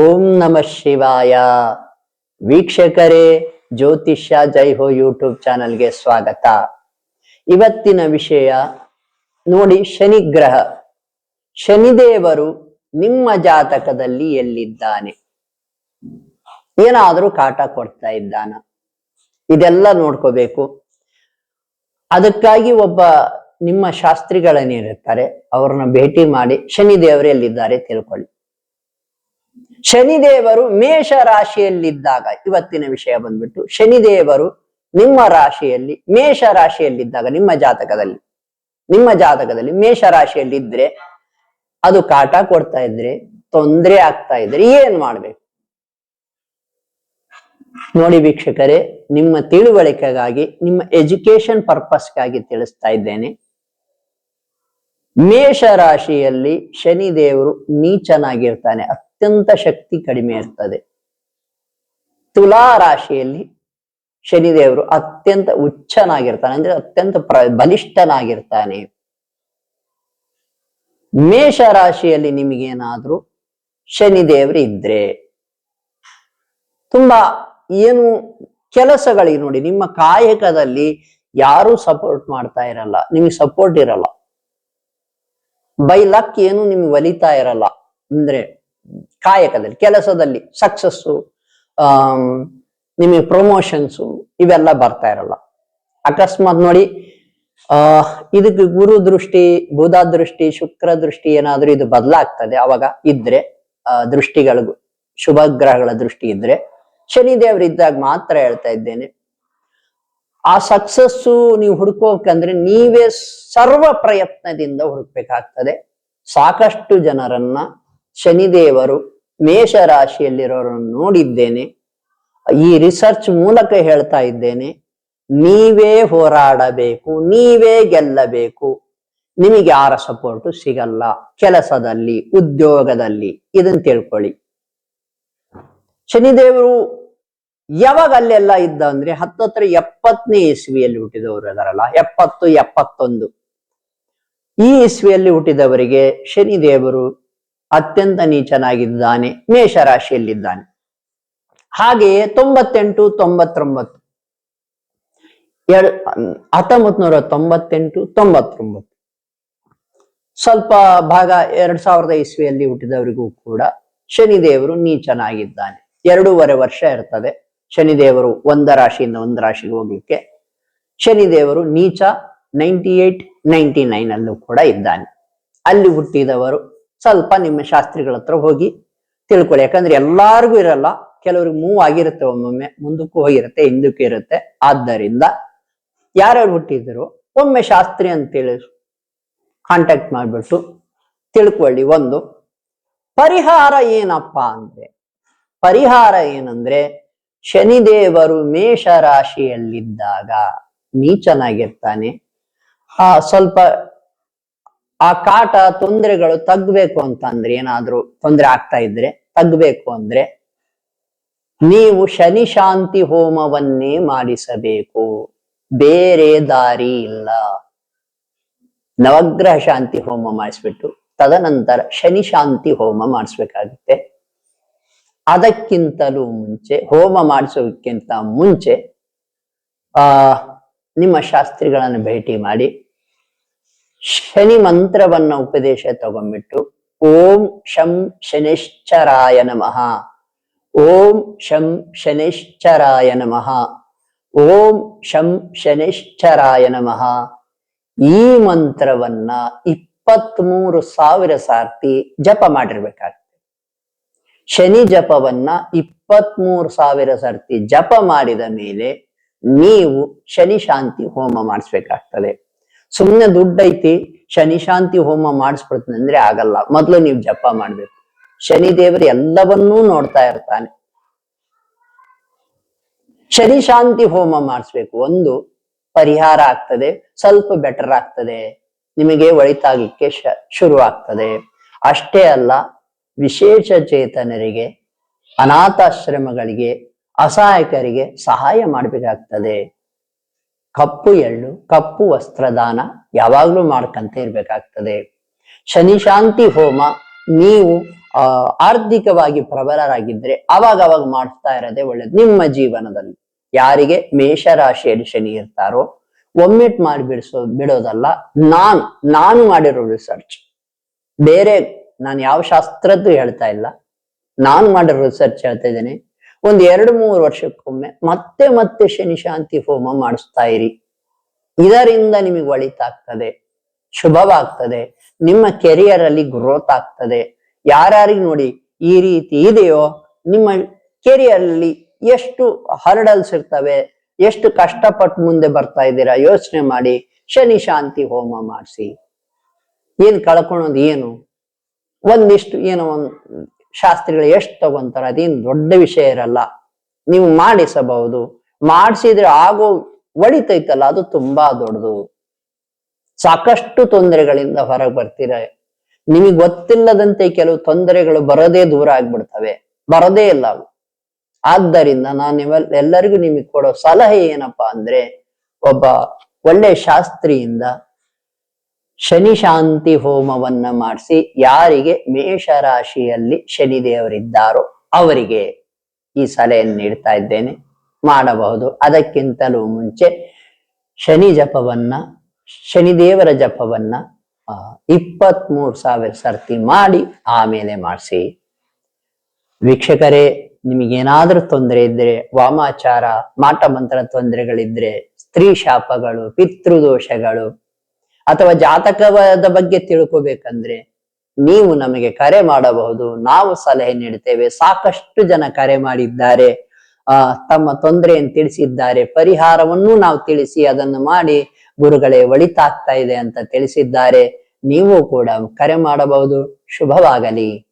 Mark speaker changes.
Speaker 1: ಓಂ ನಮ ಶಿವಾಯ. ವೀಕ್ಷಕರೇ, ಜ್ಯೋತಿಷ್ಯ ಜೈ ಹೋ ಯೂಟ್ಯೂಬ್ ಚಾನಲ್ಗೆ ಸ್ವಾಗತ. ಇವತ್ತಿನ ವಿಷಯ ನೋಡಿ ಶನಿಗ್ರಹ. ಶನಿದೇವರು ನಿಮ್ಮ ಜಾತಕದಲ್ಲಿ ಎಲ್ಲಿದ್ದಾನೆ? ಏನಾದರೂ ಕಾಟ ಕೊಡ್ತಾ ಇದ್ದಾನ? ಇದೆಲ್ಲ ನೋಡ್ಕೋಬೇಕು. ಅದಕ್ಕಾಗಿ ಒಬ್ಬ ನಿಮ್ಮ ಶಾಸ್ತ್ರಿಗಳೇನಿರುತ್ತಾರೆ ಅವ್ರನ್ನ ಭೇಟಿ ಮಾಡಿ ಶನಿದೇವರು ಎಲ್ಲಿದ್ದಾರೆ ತಿಳ್ಕೊಳ್ಳಿ. ಶನಿದೇವರು ಮೇಷ ರಾಶಿಯಲ್ಲಿದ್ದಾಗ, ಇವತ್ತಿನ ವಿಷಯ ಬಂದ್ಬಿಟ್ಟು ಶನಿದೇವರು ನಿಮ್ಮ ರಾಶಿಯಲ್ಲಿ, ಮೇಷ ರಾಶಿಯಲ್ಲಿದ್ದಾಗ, ನಿಮ್ಮ ಜಾತಕದಲ್ಲಿ ನಿಮ್ಮ ಜಾತಕದಲ್ಲಿ ಮೇಷ ರಾಶಿಯಲ್ಲಿದ್ರೆ ಅದು ಕಾಟ ಕೊಡ್ತಾ ಇದ್ರೆ, ತೊಂದರೆ ಆಗ್ತಾ ಇದ್ರೆ ಏನ್ ಮಾಡ್ಬೇಕು? ನೋಡಿ ವೀಕ್ಷಕರೇ, ನಿಮ್ಮ ತಿಳುವಳಿಕೆಗಾಗಿ, ನಿಮ್ಮ ಎಜುಕೇಶನ್ ಪರ್ಪಸ್ಗಾಗಿ ತಿಳಿಸ್ತಾ ಇದ್ದೇನೆ. ಮೇಷ ರಾಶಿಯಲ್ಲಿ ಶನಿದೇವರು ನೀಚನಾಗಿರ್ತಾನೆ. ಅತ್ಯಂತ ಶಕ್ತಿ ಕಡಿಮೆ ಇರ್ತದೆ. ತುಲಾ ರಾಶಿಯಲ್ಲಿ ಶನಿದೇವರು ಅತ್ಯಂತ ಉಚ್ಚನಾಗಿರ್ತಾನೆ ಅಂದ್ರೆ ಅತ್ಯಂತ ಪ್ರ, ಬಲಿಷ್ಠನಾಗಿರ್ತಾನೆ. ಮೇಷ ರಾಶಿಯಲ್ಲಿ ನಿಮಗೇನಾದ್ರೂ ಶನಿದೇವರು ಇದ್ರೆ, ತುಂಬಾ ಏನು ಕೆಲಸಗಳಿಗೆ ನೋಡಿ, ನಿಮ್ಮ ಕಾಯಕದಲ್ಲಿ ಯಾರು ಸಪೋರ್ಟ್ ಮಾಡ್ತಾ ಇರಲ್ಲ, ನಿಮಗೆ ಸಪೋರ್ಟ್ ಇರಲ್ಲ. ಬೈ ಲಕ್ ಏನು ನಿಮ್ಗೆ ಒಲಿತಾ ಇರಲ್ಲ. ಅಂದ್ರೆ ಕಾಯಕದಲ್ಲಿ, ಕೆಲಸದಲ್ಲಿ ಸಕ್ಸಸ್ಸು ನಿಮಗೆ ಪ್ರಮೋಷನ್ಸು ಇವೆಲ್ಲ ಬರ್ತಾ ಇರಲ್ಲ. ಅಕಸ್ಮಾತ್ ನೋಡಿ, ಆ, ಇದಕ್ಕೆ ಗುರು ದೃಷ್ಟಿ, ಬುಧ ದೃಷ್ಟಿ, ಶುಕ್ರ ದೃಷ್ಟಿ ಏನಾದ್ರೂ ಇದು ಬದಲಾಗ್ತದೆ ಅವಾಗ ಇದ್ರೆ ದೃಷ್ಟಿಗಳು ಶುಭ ಗ್ರಹಗಳ ದೃಷ್ಟಿ ಇದ್ರೆ, ಶನಿದೇವರು ಇದ್ದಾಗ ಮಾತ್ರ ಹೇಳ್ತಾ ಇದ್ದೇನೆ. ಆ ಸಕ್ಸಸ್ಸು ನೀವು ಹುಡುಕೋಕಂದ್ರೆ ನೀವೇ ಸರ್ವ ಪ್ರಯತ್ನದಿಂದ ಹುಡುಕ್ಬೇಕಾಗ್ತದೆ. ಸಾಕಷ್ಟು ಜನರನ್ನ ಶನಿದೇವರು ಮೇಷ ರಾಶಿಯಲ್ಲಿರೋರನ್ನು ನೋಡಿದ್ದೇನೆ. ಈ ರಿಸರ್ಚ್ ಮೂಲಕ ಹೇಳ್ತಾ ಇದ್ದೇನೆ. ನೀವೇ ಹೋರಾಡಬೇಕು, ನೀವೇ ಗೆಲ್ಲಬೇಕು. ನಿಮಗೆ ಯಾರ ಸಪೋರ್ಟು ಸಿಗಲ್ಲ. ಕೆಲಸದಲ್ಲಿ, ಉದ್ಯೋಗದಲ್ಲಿ ಇದನ್ನ ತಿಳ್ಕೊಳ್ಳಿ. ಶನಿದೇವರು ಯಾವಾಗ ಅಲ್ಲೆಲ್ಲ ಇದ್ದ ಅಂದ್ರೆ ಹತ್ತತ್ರ ಎಪ್ಪತ್ತನೇ ಇಸ್ವಿಯಲ್ಲಿ ಹುಟ್ಟಿದವರು ಅದರಲ್ಲ ಎಪ್ಪತ್ತು ಎಪ್ಪತ್ತೊಂದು. ಈ ಇಸ್ವಿಯಲ್ಲಿ ಹುಟ್ಟಿದವರಿಗೆ ಶನಿದೇವರು ಅತ್ಯಂತ ನೀಚನಾಗಿದ್ದಾನೆ, ಮೇಷರಾಶಿಯಲ್ಲಿದ್ದಾನೆ. ಹಾಗೆಯೇ ತೊಂಬತ್ತೆಂಟು, ತೊಂಬತ್ತೊಂಬತ್ತು. ಎರಡ್ ಹತ್ತೊಂಬತ್ ನೂರ ತೊಂಬತ್ತೆಂಟು, ತೊಂಬತ್ತೊಂಬತ್ತು. ಸ್ವಲ್ಪ ಭಾಗ ಎರಡ್ ಸಾವಿರದ ಇಸ್ವಿಯಲ್ಲಿ ಹುಟ್ಟಿದವರಿಗೂ ಕೂಡ ಶನಿದೇವರು ನೀಚನಾಗಿದ್ದಾನೆ. ಎರಡೂವರೆ ವರ್ಷ ಇರ್ತದೆ. ಶನಿದೇವರು ಒಂದ ರಾಶಿಯಿಂದ ಒಂದು ರಾಶಿಗೆ ಹೋಗ್ಲಿಕ್ಕೆ. ಶನಿದೇವರು ನೀಚ, ನೈಂಟಿ ಏಟ್, ನೈಂಟಿ ನೈನ್ ಅಲ್ಲೂ ಕೂಡ ಇದ್ದಾನೆ. ಅಲ್ಲಿ ಹುಟ್ಟಿದವರು ಸ್ವಲ್ಪ ನಿಮ್ಮ ಶಾಸ್ತ್ರಿಗಳ ಹತ್ರ ಹೋಗಿ ತಿಳ್ಕೊಳ್ಳಿ. ಯಾಕಂದ್ರೆ ಎಲ್ಲಾರ್ಗೂ ಇರಲ್ಲ, ಕೆಲವ್ರಿಗೆ ಮೂವ್ ಆಗಿರುತ್ತೆ ಒಮ್ಮೊಮ್ಮೆ, ಮುಂದಕ್ಕೂ ಹೋಗಿರುತ್ತೆ, ಹಿಂದಕ್ಕೂ ಇರುತ್ತೆ. ಆದ್ದರಿಂದ ಯಾರ್ಯಾರು ಹುಟ್ಟಿದ್ರು, ಒಮ್ಮೆ ಶಾಸ್ತ್ರಿ ಅಂತೇಳಿ ಕಾಂಟ್ಯಾಕ್ಟ್ ಮಾಡಿಬಿಟ್ಟು ತಿಳ್ಕೊಳ್ಳಿ. ಒಂದು, ಪರಿಹಾರ ಏನಪ್ಪ ಅಂದ್ರೆ, ಪರಿಹಾರ ಏನಂದ್ರೆ, ಶನಿದೇವರು ಮೇಷ ರಾಶಿಯಲ್ಲಿದ್ದಾಗ ನೀಚನಾಗಿರ್ತಾನೆ ಆ, ಸ್ವಲ್ಪ ಆ ಕಾಟ ತೊಂದರೆಗಳು ತಗ್ಬೇಕು ಅಂತ ಅಂದ್ರೆ ಏನಾದ್ರೂ ತೊಂದರೆ ಆಗ್ತಾ ಇದ್ರೆ ತಗ್ಬೇಕು ಅಂದ್ರೆ ನೀವು ಶನಿ ಶಾಂತಿ ಹೋಮವನ್ನೇ ಮಾಡಿಸಬೇಕು. ಬೇರೆ ದಾರಿ ಇಲ್ಲ. ನವಗ್ರಹ ಶಾಂತಿ ಹೋಮ ಮಾಡಿಸ್ಬಿಟ್ಟು ತದನಂತರ ಶನಿ ಶಾಂತಿ ಹೋಮ ಮಾಡಿಸ್ಬೇಕಾಗುತ್ತೆ. ಅದಕ್ಕಿಂತಲೂ ಮುಂಚೆ, ಹೋಮ ಮಾಡಿಸೋದಕ್ಕಿಂತ ಮುಂಚೆ, ಆ, ನಿಮ್ಮ ಶಾಸ್ತ್ರಿಗಳನ್ನು ಭೇಟಿ ಮಾಡಿ. ಶನಿ ಮಂತ್ರವನ್ನ ಉಪದೇಶ ತಗೊಂಡ್ಬಿಟ್ಟು ಓಂ ಶಂ ಶನಿಶ್ಚರಾಯ ನಮಃ. ಓಂ ಶಂ ಶನಿಶ್ಚರಾಯ ನಮಃ. ಓಂ ಶಂ ಶನಿಶ್ಚರಾಯ ನಮಃ. ಈ ಮಂತ್ರವನ್ನ ಇಪ್ಪತ್ಮೂರು ಸಾವಿರ ಸಾರ್ತಿ ಜಪ ಮಾಡಿರ್ಬೇಕಾಗ್ತದೆ. ಶನಿ ಜಪವನ್ನ ಇಪ್ಪತ್ಮೂರು ಸಾವಿರ ಸರ್ತಿ ಜಪ ಮಾಡಿದ ಮೇಲೆ ನೀವು ಶನಿ ಶಾಂತಿ ಹೋಮ ಮಾಡಿಸ್ಬೇಕಾಗ್ತದೆ. ಸುಮ್ಮನೆ ದುಡ್ಡೈತಿ, ಶನಿ ಶಾಂತಿ ಹೋಮ ಮಾಡಿಸ್ಬಿಡ್ತೀನಿ ಅಂದ್ರೆ ಆಗಲ್ಲ. ಮೊದಲು ನೀವು ಜಪ ಮಾಡ್ಬೇಕು. ಶನಿ ದೇವರು ಎಲ್ಲವನ್ನೂ ನೋಡ್ತಾ ಇರ್ತಾನೆ. ಶನಿ ಶಾಂತಿ ಹೋಮ ಮಾಡಿಸ್ಬೇಕು. ಒಂದು, ಪರಿಹಾರ ಆಗ್ತದೆ, ಸ್ವಲ್ಪ ಬೆಟರ್ ಆಗ್ತದೆ. ನಿಮಗೆ ಒಳಿತಾಗಲಿಕ್ಕೆ ಶುರು ಆಗ್ತದೆ ಅಷ್ಟೇ ಅಲ್ಲ, ವಿಶೇಷ ಚೇತನರಿಗೆ, ಅನಾಥಾಶ್ರಮಗಳಿಗೆ, ಅಸಹಾಯಕರಿಗೆ ಸಹಾಯ ಮಾಡಬೇಕಾಗ್ತದೆ. ಕಪ್ಪು ಎಳ್ಳು, ಕಪ್ಪು ವಸ್ತ್ರದಾನ ಯಾವಾಗ್ಲೂ ಮಾಡ್ಕಂತ ಇರ್ಬೇಕಾಗ್ತದೆ. ಶನಿ ಶಾಂತಿ ಹೋಮ, ನೀವು ಆರ್ಥಿಕವಾಗಿ ಪ್ರಬಲರಾಗಿದ್ರೆ ಅವಾಗ ಅವಾಗ ಮಾಡ್ತಾ ಇರೋದೇ ಒಳ್ಳೇದು. ನಿಮ್ಮ ಜೀವನದಲ್ಲಿ ಯಾರಿಗೆ ಮೇಷರಾಶಿಯಲ್ಲಿ ಶನಿ ಇರ್ತಾರೋ, ಒಮ್ಮಿಟ್ ಮಾಡಿ ಬಿಡಿಸೋ, ಬಿಡೋದಲ್ಲ, ನಾನು ನಾನು ಮಾಡಿರೋ ರಿಸರ್ಚ್ ಬೇರೆ, ನಾನು ಯಾವ ಶಾಸ್ತ್ರದ್ದು ಹೇಳ್ತಾ ಇಲ್ಲ. ನಾನು ಮಾಡಿರೋ ರಿಸರ್ಚ್ ಹೇಳ್ತಾ ಇದ್ದೇನೆ. ಒಂದ್ ಎರಡು ಮೂರು ವರ್ಷಕ್ಕೊಮ್ಮೆ ಮತ್ತೆ ಮತ್ತೆ ಶನಿ ಶಾಂತಿ ಹೋಮ ಮಾಡಿಸ್ತಾ ಇರಿ. ಇದರಿಂದ ನಿಮಗೆ ಒಳಿತಾಗ್ತದೆ, ಶುಭವಾಗ್ತದೆ, ನಿಮ್ಮ ಕೆರಿಯರ್ ಅಲ್ಲಿ ಗ್ರೋತ್ ಆಗ್ತದೆ. ಯಾರ್ಯಾರಿಗೆ ನೋಡಿ ಈ ರೀತಿ ಇದೆಯೋ ನಿಮ್ಮ ಕೆರಿಯರ್ ಅಲ್ಲಿ ಎಷ್ಟು ಹರ್ಡಲ್ಸ್ ಇರ್ತವೆ, ಎಷ್ಟು ಕಷ್ಟಪಟ್ಟು ಮುಂದೆ ಬರ್ತಾ ಇದ್ದೀರಾ ಯೋಚನೆ ಮಾಡಿ ಶನಿ ಶಾಂತಿ ಹೋಮ ಮಾಡಿಸಿ. ಏನ್ ಕಳ್ಕೊಳೋದು ಏನು? ಒಂದಿಷ್ಟು ಏನೋ ಒಂದ್ ಶಾಸ್ತ್ರಿಗಳು ಎಷ್ಟು ತಗೊಂತಾರ ಅದೇನು ದೊಡ್ಡ ವಿಷಯ ಇರಲ್ಲ. ನೀವು ಮಾಡಿಸಬಹುದು. ಮಾಡಿಸಿದ್ರೆ ಆಗೋ, ಒಳಿತೈತಲ್ಲ, ಅದು ತುಂಬಾ ದೊಡ್ಡದು. ಸಾಕಷ್ಟು ತೊಂದರೆಗಳಿಂದ ಹೊರಗೆ ಬರ್ತೀರ. ನಿಮಗೆ ಗೊತ್ತಿಲ್ಲದಂತೆ ಕೆಲವು ತೊಂದರೆಗಳು ಬರದೇ ದೂರ ಆಗ್ಬಿಡ್ತವೆ. ಬರದೇ ಇಲ್ಲ ಅವು. ಆದ್ದರಿಂದ ನಾನು ಎಲ್ಲರಿಗೂ ನಿಮಗೆ ಕೊಡೋ ಸಲಹೆ ಏನಪ್ಪಾ ಅಂದ್ರೆ, ಒಬ್ಬ ಒಳ್ಳೆ ಶಾಸ್ತ್ರಿಯಿಂದ ಶನಿ ಶಾಂತಿ ಹೋಮವನ್ನ ಮಾಡಿಸಿ ಯಾರಿಗೆ ಮೇಷರಾಶಿಯಲ್ಲಿ ಶನಿ ದೇವರಿದ್ದಾರೋ ಅವರಿಗೆ ಈ ಸಲಹೆಯನ್ನು ನೀಡ್ತಾ ಇದ್ದೇನೆ. ಮಾಡಬಹುದು. ಅದಕ್ಕಿಂತಲೂ ಮುಂಚೆ ಶನಿ ಜಪವನ್ನ, ಶನಿದೇವರ ಜಪವನ್ನ ಇಪ್ಪತ್ತ್ ಮೂರು ಸಾವಿರ ಸರ್ತಿ ಮಾಡಿ ಆಮೇಲೆ ಮಾಡಿಸಿ. ವೀಕ್ಷಕರೇ, ನಿಮಗೇನಾದ್ರೂ ತೊಂದರೆ ಇದ್ರೆ, ವಾಮಾಚಾರ ಮಾಟ ಮಂತ್ರ ತೊಂದರೆಗಳಿದ್ರೆ, ಸ್ತ್ರೀ ಶಾಪಗಳು, ಪಿತೃದೋಷಗಳು ಅಥವಾ ಜಾತಕದ ಬಗ್ಗೆ ತಿಳ್ಕೋಬೇಕಂದ್ರೆ ನೀವು ನಮಗೆ ಕರೆ ಮಾಡಬಹುದು, ನಾವು ಸಲಹೆ ನೀಡುತ್ತೇವೆ ಸಾಕಷ್ಟು ಜನ ಕರೆ ಮಾಡಿದ್ದಾರೆ, ಆ, ತಮ್ಮ ತೊಂದರೆಯನ್ನು ತಿಳಿಸಿದ್ದಾರೆ, ಪರಿಹಾರವನ್ನು ನಾವು ತಿಳಿಸಿ ಅದನ್ನು ಮಾಡಿ ಗುರುಗಳೇ ಒಳಿತಾಗ್ತಾ ಇದೆ ಅಂತ ತಿಳಿಸಿದ್ದಾರೆ, ನೀವು ಕೂಡ ಕರೆ ಮಾಡಬಹುದು. ಶುಭವಾಗಲಿ.